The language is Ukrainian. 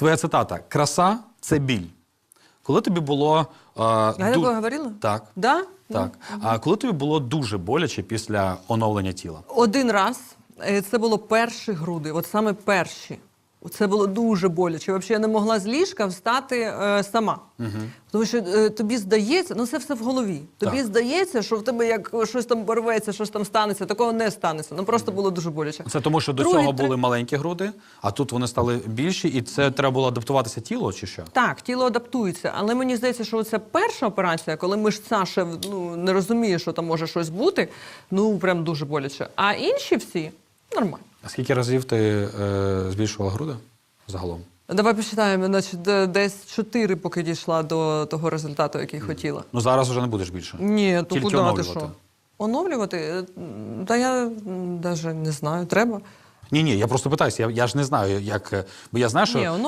Твоя цитата: краса це біль. Коли тобі було. е, Я ду- такого говорила? Так. Да? Так. А коли тобі було дуже боляче після оновлення тіла? Один раз е, це було перші груди, от саме перші. Це було дуже боляче. Взагалі я не могла з ліжка встати е, сама. Тому що е, тобі здається, ну це все в голові. Тобі Так. здається, що в тебе як щось там порветься, щось там станеться. Такого не станеться. Ну просто було дуже боляче. Це тому, що до Другий, цього три- були маленькі груди, а тут вони стали більші, і це треба було адаптуватися тіло, чи що? Так, тіло адаптується, але мені здається, що це перша операція, коли мишця ще ну, не розуміє, що там може щось бути, ну прям дуже боляче. А інші всі нормально. А скільки разів ти е, збільшувала груди загалом? Давай посчитаємо, значить, де- десь чотири, поки дійшла до того результату, який хотіла. Ну зараз вже не будеш більше. Ні, то Тільки куди ти оновлювати. що? Оновлювати? Е, Та я навіть не знаю, треба. Ні, ні, я просто питаюся. Я, я ж не знаю, як. е, Бо я знаю, що Ні,